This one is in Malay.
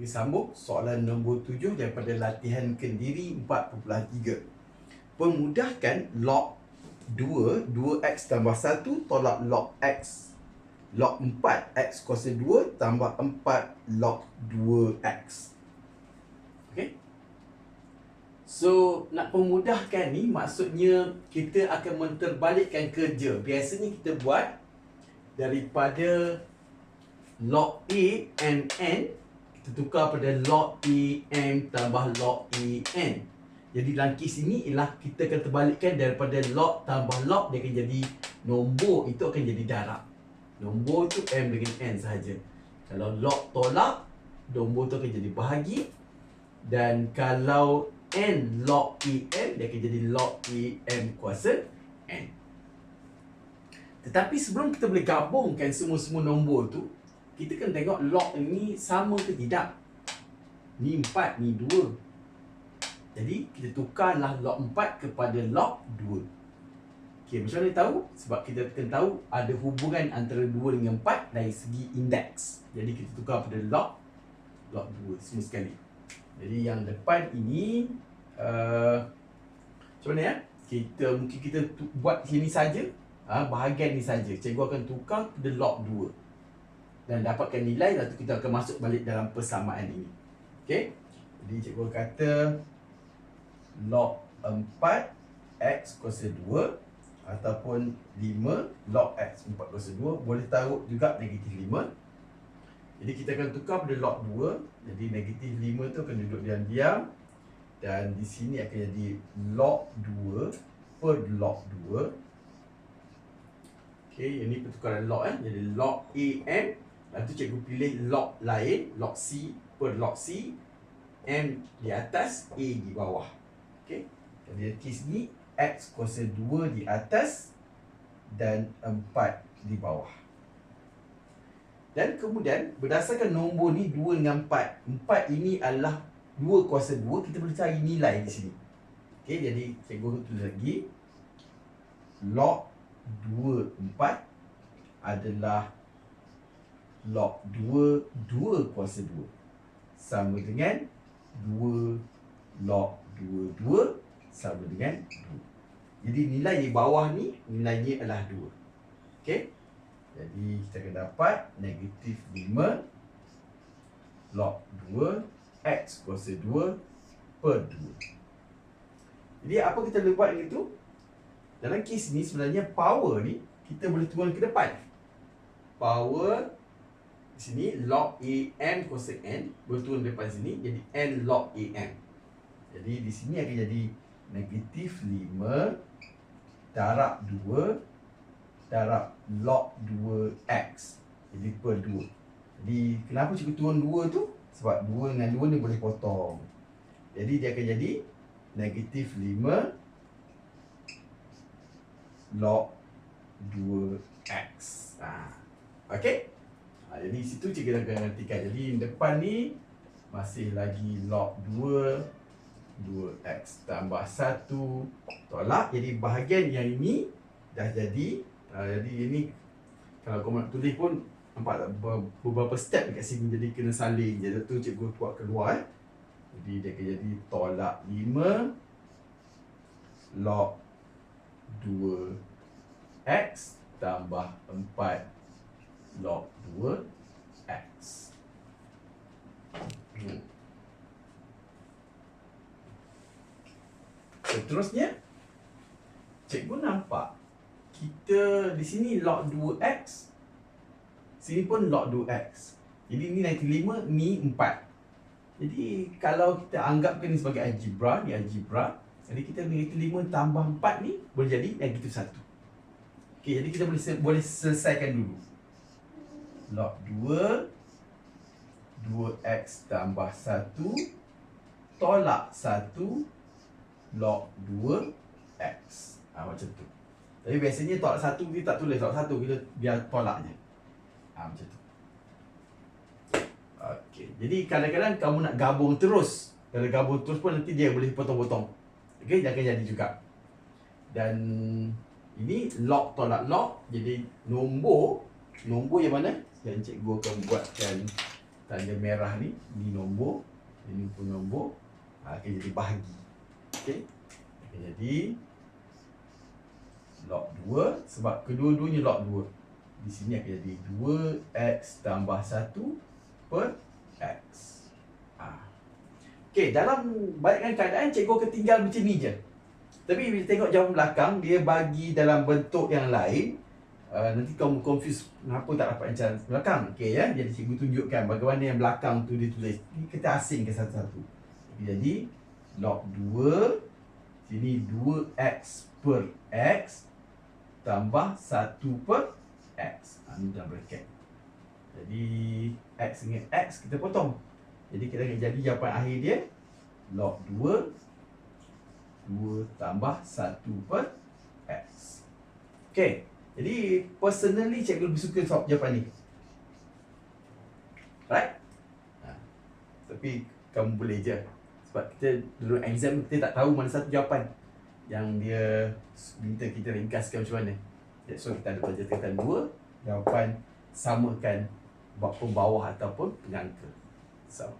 Kita sambung soalan nombor 7 daripada latihan kendiri 4.3. Pemudahkan log 2, 2x tambah 1 tolak log x. Log 4, x kuasa 2 tambah 4 log 2x. Okay? So, nak pemudahkan ni maksudnya kita akan menterbalikkan kerja. Biasanya kita buat daripada log A and N kita tukar pada log E M tambah log E N. Jadi dalam kes ini ialah kita akan terbalikkan daripada log tambah log dia akan jadi nombor itu akan jadi darab. Nombor tu M dengan N sahaja. Kalau log tolak, nombor tu akan jadi bahagi. Dan kalau N log E M dia akan jadi log E M kuasa N. Tetapi sebelum kita boleh gabungkan semua-semua nombor tu, kita kena tengok log ini sama ke tidak. Ni 4, ni 2. Jadi, kita tukarlah log 4 kepada log 2. Okey, macam mana tahu? Sebab kita kena tahu ada hubungan antara 2 dengan 4 dari segi indeks. Jadi, kita tukar pada log log 2 semua sekali. Jadi, yang depan ini uh, macam mana ya? Kita mungkin kita buat sini saja. Ha, bahagian ni saja. Cikgu akan tukar pada log 2 dan dapatkan nilai lalu kita akan masuk balik dalam persamaan ini. Okey. Jadi cikgu kata log 4 x kuasa 2 ataupun 5 log x 4 kuasa 2 boleh taruh juga negatif 5. Jadi kita akan tukar pada log 2. Jadi negatif 5 tu akan duduk diam-diam dan di sini akan jadi log 2 per log 2. Okey, ini pertukaran log eh. Jadi log AM Lepas tu cikgu pilih log lain, log C per log C, M di atas, A di bawah. Okey. Jadi di sini X kuasa 2 di atas dan 4 di bawah. Dan kemudian berdasarkan nombor ni 2 dengan 4. 4 ini adalah 2 kuasa 2, kita boleh cari nilai di sini. Okey, jadi cikgu tulis lagi log 2 4 adalah log 2 2 kuasa 2 sama dengan 2 log 2 2 sama dengan 2. Jadi nilai di bawah ni nilainya adalah 2. Okey. Jadi kita akan dapat negatif 5 log 2 x kuasa 2 per 2. Jadi apa kita boleh buat dengan itu? Dalam kes ni sebenarnya power ni kita boleh turun ke depan. Power sini log AM kuasa N berturun depan sini jadi N log AM. Jadi di sini akan jadi negatif 5 darab 2 darab log 2X. Jadi per 2. Jadi kenapa cikgu turun 2 tu? Sebab 2 dengan 2 ni boleh potong. Jadi dia akan jadi negatif 5 log 2X. Ha. Okay? Jadi situ cikgu akan nantikan. Jadi depan ni masih lagi log 2 2x tambah 1 tolak. Jadi bahagian yang ini dah jadi. Ha, jadi ini kalau kau nak tulis pun nampak tak beberapa step dekat sini jadi kena saling. Jadi tu cikgu buat keluar eh. Jadi dia akan jadi tolak 5 log 2x tambah 4 log 2x. Hmm. Seterusnya, cikgu nampak kita di sini log 2x, sini pun log 2x. Jadi ni nanti 5, ni 4. Jadi kalau kita anggapkan ni sebagai algebra, ni algebra, jadi kita negatif 5 tambah 4 ni boleh jadi negatif 1. Okey, jadi kita boleh boleh selesaikan dulu log 2 2x tambah 1 tolak 1 log 2x ha, macam tu. Tapi biasanya tolak 1 kita tak tulis. Tolak 1 kita biar tolaknya. Ha, macam tu. Okey, jadi kadang-kadang kamu nak gabung terus. Kalau gabung terus pun nanti dia boleh potong-potong. Okey, akan jadi juga. Dan ini log tolak log. Jadi nombor. Nombor yang mana dan cikgu akan buatkan tanda merah ni Ni nombor Ini pun nombor ha, Akan jadi bahagi. Okey? Akan jadi Log 2 Sebab kedua-duanya log 2 Di sini akan jadi 2x tambah 1 per x. Ha. Okey, dalam banyakkan keadaan cikgu akan tinggal macam ni je. Tapi bila tengok jawab belakang Dia bagi dalam bentuk yang lain uh, Nanti kamu confuse Kenapa tak dapat macam belakang. Okey ya, jadi cikgu tunjukkan bagaimana yang belakang tu dia tulis. Ini kita asingkan satu-satu. Jadi log 2 Sini 2x per x Tambah 1 per x. Ha, Ini dalam bracket. Jadi x dengan x kita potong. Jadi kita akan jadi jawapan akhir dia. Log 2 2 tambah 1 per x. Okay Jadi personally cikgu lebih suka jawapan ni Right? Ha. Tapi kamu boleh je. Sebab kita dulu exam kita tak tahu mana satu jawapan Yang dia minta kita ringkaskan macam mana. So kita ada pelajaran dua Jawapan samakan pembawah ataupun pengangka So